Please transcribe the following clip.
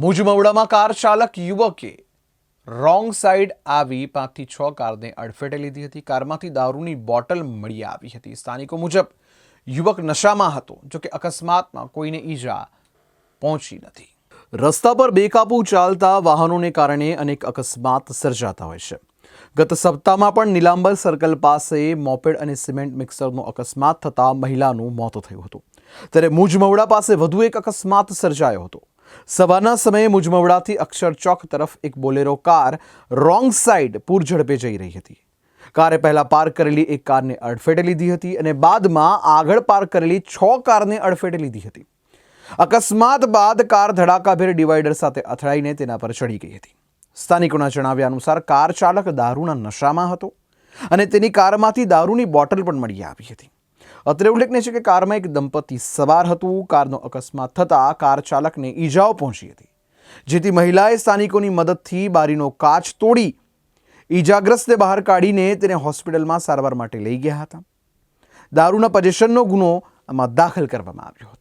મુજમવડામાં car ચાલક યુવકે wrong side આવી પાંચથી છ કારને અડફેટે લીધી હતી. કારમાંથી દારૂની બોટલ મળી આવી હતી. સ્થાનિકો મુજબ યુવક નશામાં હતો જોકે અકસ્માતમાં કોઈને ઈજા પહોંચી નથી. રસ્તા પર બેકાબુ ચાલતા વાહનોને કારણે અનેક અકસ્માત સર્જાતા હોય છે. ગત સપ્તાહમાં પણ નીલાંબર સર્કલ પાસે મોપેડ અને સિમેન્ટ મિક્સરનો અકસ્માત થતાં મહિલાનું મોત થયું હતું. ત્યારે મુજમવડા પાસે વધુ એક અકસ્માત સર્જાયો હતો. સવારના સમયે મુજમવડાથી અક્ષર ચોક તરફ એક બોલેરો કાર રોંગ સાઈડ પૂર ઝડપે જઈ રહી હતી. કારે પહેલાં પાર્ક કરેલી એક કારને અડફેટે લીધી હતી અને બાદમાં આગળ પાર્ક કરેલી છ કારને અડફેટે લીધી હતી. અકસ્માત બાદ કાર ધડાકાભેર ડિવાઈડર સાથે અથડાઈને તેના પર ચડી ગઈ હતી. સ્થાનિકોના જણાવ્યા અનુસાર કાર ચાલક દારૂના નશામાં હતો અને તેની કારમાંથી દારૂની બોટલ પણ મળી આવી હતી. અત્રે ઉલ્લેખનીય છે કે કારમાં એક દંપતી સવાર હતું. કારનો અકસ્માત થતાં કાર ચાલકને ઈજાઓ પહોંચી હતી, જેથી મહિલાએ સ્થાનિકોની મદદથી બારીનો કાચ તોડી ઈજાગ્રસ્તને બહાર કાઢીને તેને હોસ્પિટલમાં સારવાર માટે લઈ ગયા હતા. દારૂના પજેશનનો ગુનો આમાં દાખલ કરવામાં આવ્યો હતો.